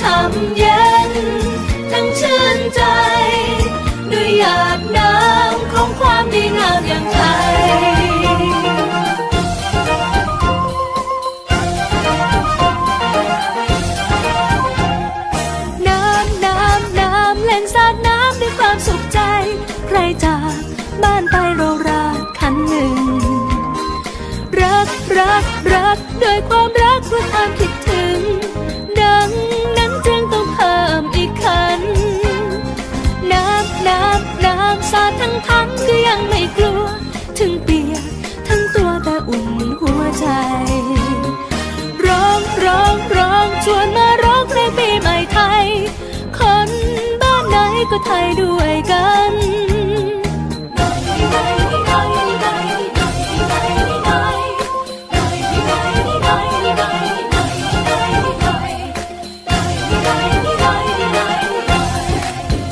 ช่ำเย็น ทั้งชื่นใจ ด้วยหยาดน้ำของความดีงามอย่างไทยน้ำน้ำน้ำเล่นสาดน้ำด้วยความสุขใจใครจากบ้านไปเราราคันหนึ่งรักรัก รัก ด้วยความรักด้วยความคิดถึง ก็ไทยด้วยกัน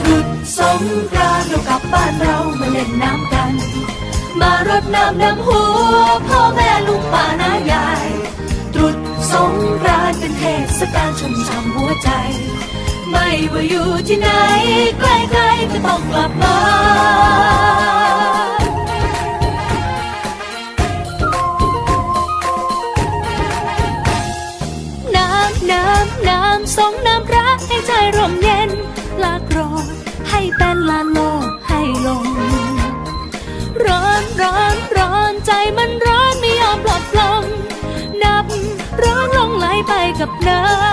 ตรุษสงกรานต์เรากลับบ้านเรามาเล่นน้ำกัน มารดน้ำดำหัวพ่อแม่ลุงป้าน้ายาย ตรุษสงกรานต์เป็นเทศกาลชุ่มฉ่ำหัวใจ ไม่ว่าอยู่ที่ไหนใกล้ๆก็ต้องกลับบ้านน้ำน้ำน้ำสงน้ำพระให้ใจร่มเย็นลากรธให้เป็นลาโลกให้ลง ร้อนร้อนร้อนใจมันร้อนไม่ยอมปลดปลง นับร้อนลงไหลไปกับน้ำ